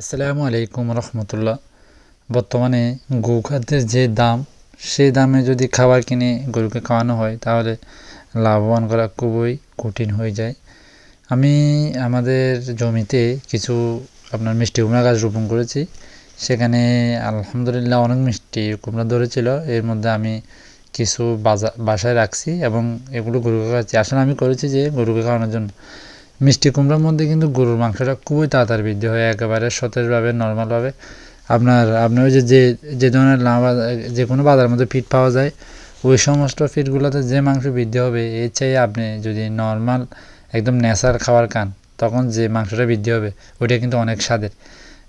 আসসালামু আলাইকুম রহমতুল্লাহ। বর্তমানে গো খাদ্যের যে দাম সেই দামে যদি খাবার কিনে গরুকে খাওয়ানো হয়, তাহলে লাভবান করা খুবই কঠিন হয়ে যায়। আমি আমাদের জমিতে কিছু আপনার মিষ্টি কুমড়া গাছ রোপণ করেছি। সেখানে আলহামদুলিল্লাহ অনেক মিষ্টি কুমড়া ধরেছিল। এর মধ্যে আমি কিছু বাজা, বাসায় রাখছি এবং এগুলো গরুকে খাওয়াচ্ছি। আসলে আমি করেছি যে গরুকে খাওয়ানোর জন্য। মিষ্টি কুমড়ার মধ্যে কিন্তু গরুর মাংসটা খুবই তাড়াতাড়ি বৃদ্ধি হয়, একেবারে সতেজভাবে, নর্মালভাবে। আপনার আপনার ওই যে যে ধরনের লাভা যে কোনো বাজারের মধ্যে ফিট পাওয়া যায়, ওই সমস্ত ফিটগুলোতে যে মাংস বৃদ্ধি হবে, এর চেয়ে আপনি যদি নর্মাল একদম ন্যাচার খাবার খান, তখন যে মাংসটা বৃদ্ধি হবে, ওইটা কিন্তু অনেক স্বাদের।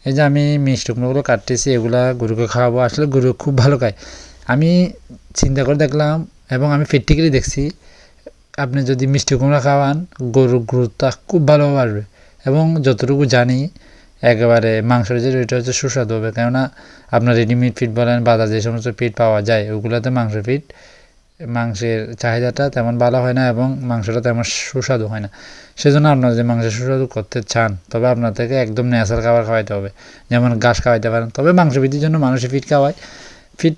এই যে আমি মিষ্টি কুমড়োগুলো কাটতেছি, এগুলা গরুকে খাওয়াবো, আসলে গরু খুব ভালো খায়। আমি চিন্তা করে দেখলাম এবং আমি প্র্যাকটিক্যালি দেখছি আপনি যদি মিষ্টি কুমড়া খাওয়ান, গরুর গ্রোথটা খুব ভালোভাবে আসবে এবং যতটুকু জানি, একেবারে মাংসের যে ওইটা হচ্ছে সুস্বাদু হবে। কেননা, আপনার রেডিমেড ফিট বলেন বাজার যে সমস্ত ফিট পাওয়া যায়, ওগুলোতে মাংস ফিট মাংসের চাহিদাটা তেমন ভালো হয় না এবং মাংসটা তেমন সুস্বাদু হয় না। সেজন্য আপনারা যে মাংস সুস্বাদু করতে চান, তবে আপনার থেকে একদম ন্যাচারাল খাবার খাওয়াইতে হবে। যেমন ঘাস খাওয়াইতে পারেন, তবে মাংস বৃদ্ধির জন্য মানুষের ফিট খাওয়ায়। ফিট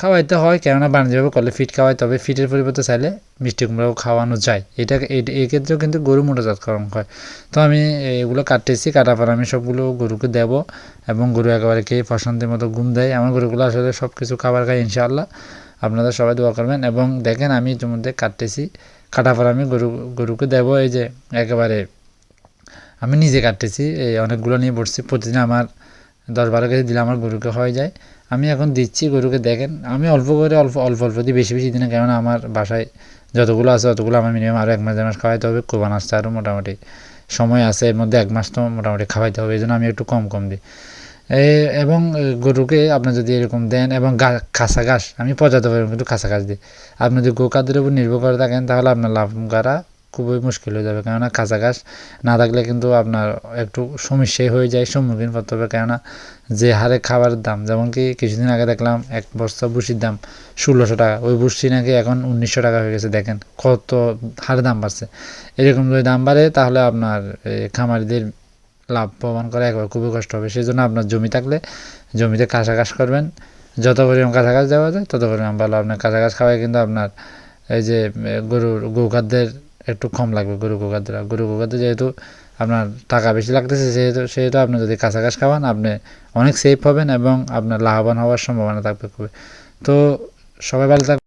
খাওয়াইতে হয় কেননা বাণিজ্যভাবে করলে ফিট খাওয়ায় তবে ফিটের পরিবর্তে চাইলে মিষ্টি কুমড়াও খাওয়ানো যায়। এটা এক্ষেত্রেও কিন্তু গরু মোটাজাতকরণ হয়। তো আমি এগুলো কাটতেছি, কাটার পর আমি সবগুলো গরুকে দেব এবং গরু একেবারে খেয়ে পছন্দের মতো ঘুম দেয়। আমার গরুগুলো আসলে সব কিছু খাবার খায় ইনশাআল্লাহ। আপনারা সবাই দোয়া করবেন এবং দেখেন আমি ইতিমধ্যে কাটতেছি। কাটার পর আমি গরু, গরুকে দেব এই যে একেবারে আমি নিজে কাটতেছি, এই অনেকগুলো নিয়ে বসছি। প্রতিদিন আমার দশ বারো কেজি দিলে আমার গরুকে হয়ে যায়। আমি এখন দিচ্ছি গরুকে, দেখেন, আমি অল্প করে অল্প অল্প অল্প দিই বেশি বেশি দিই না, কেননা আমার বাসায় যতগুলো আছে ততগুলো আমার মিনিমাম আরও এক মাস, দেড় মাস খাওয়াইতে হবে, কোরবান আসতে আরও মোটামুটি সময় আছে, এর মধ্যে এক মাস তো মোটামুটি খাওয়াইতে হবে এই জন্য আমি একটু কম কম দিই। এবং গরুকে আপনি যদি এরকম দেন, এবং খাসা ঘাস, আমি পর্যাপ্ত পরিমাণ কিন্তু খাসা ঘাস দিই। আপনি যদি গোখাদ্যের উপর নির্ভর করে থাকেন, তাহলে আপনার লাভ করা খুবই মুশকিল হয়ে যাবে। কেননা কাঁচা ঘাস না থাকলে কিন্তু আপনার একটু সমস্যাই হয়ে যায়, সম্মুখীন করতে হবে। কেননা যে হারে খাবারের দাম, যেমন কি কিছুদিন আগে দেখলাম এক বস্তা বুসির দাম ষোলোশো টাকা। ওই বুসি নাকি এখন উনিশশো টাকা হয়ে গেছে, দেখেন কত হারে দাম বাড়ছে। এরকম যদি দাম বাড়ে, তাহলে আপনার খামারিদের লাভ প্রমাণ করা একবার খুবই কষ্ট হবে। সেই জন্য আপনার জমি থাকলে জমিতে কাঁচা ঘাস করবেন। যত পরিমাণ কাঁচা ঘাস দেওয়া যায়, তত পরিমাণ ভালো। আপনার কাঁচা ঘাস খাওয়াই কিন্তু আপনার এই যে গরুর গোখাদ্যের একটু কম লাগবে গরু গোখাদ্যরা গরু গোখাদ্য যেহেতু আপনার টাকা বেশি লাগতেছে, সেহেতু সেহেতু আপনি যদি কাঁচা ঘাস আপনি অনেক সেফ হবেন এবং আপনার লাভবান হওয়ার সম্ভাবনা থাকবে খুবই। তো সবাই ভালো থাকবে